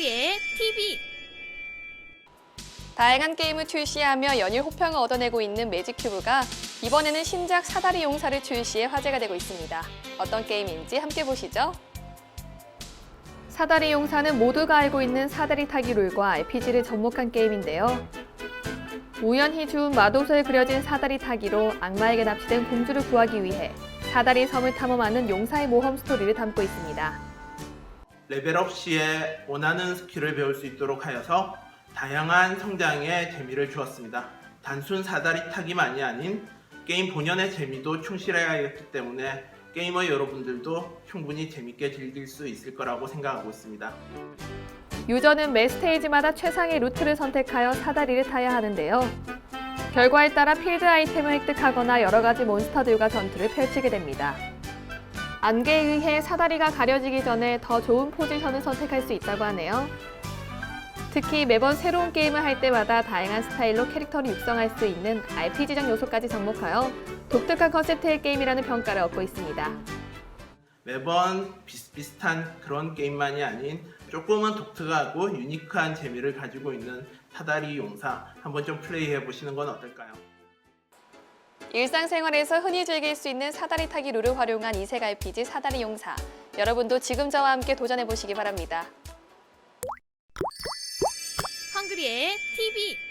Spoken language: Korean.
헝그리의 TV 다양한 게임을 출시하며 연일 호평을 얻어내고 있는 매직큐브가 이번에는 신작 사다리 용사를 출시해 화제가 되고 있습니다. 어떤 게임인지 함께 보시죠. 사다리 용사는 모두가 알고 있는 사다리 타기 룰과 RPG를 접목한 게임인데요. 우연히 주운 마도서에 그려진 사다리 타기로 악마에게 납치된 공주를 구하기 위해 사다리 섬을 탐험하는 용사의 모험 스토리를 담고 있습니다. 레벨업 시에 원하는 스킬을 배울 수 있도록 하여서 다양한 성장에 재미를 주었습니다. 단순 사다리 타기만이 아닌 게임 본연의 재미도 충실해야 했기 때문에 게이머 여러분들도 충분히 재밌게 즐길 수 있을 거라고 생각하고 있습니다. 유저는 매 스테이지마다 최상의 루트를 선택하여 사다리를 타야 하는데요. 결과에 따라 필드 아이템을 획득하거나 여러 가지 몬스터들과 전투를 펼치게 됩니다. 안개에 의해 사다리가 가려지기 전에 더 좋은 포지션을 선택할 수 있다고 하네요. 특히 매번 새로운 게임을 할 때마다 다양한 스타일로 캐릭터를 육성할 수 있는 RPG적 요소까지 접목하여 독특한 컨셉트의 게임이라는 평가를 얻고 있습니다. 매번 비슷비슷한 그런 게임만이 아닌 조금은 독특하고 유니크한 재미를 가지고 있는 사다리 용사 한번 좀 플레이해 보시는 건 어떨까요? 일상생활에서 흔히 즐길 수 있는 사다리 타기 룰을 활용한 이색 RPG 사다리 용사. 여러분도 지금 저와 함께 도전해 보시기 바랍니다. 헝그리의 TV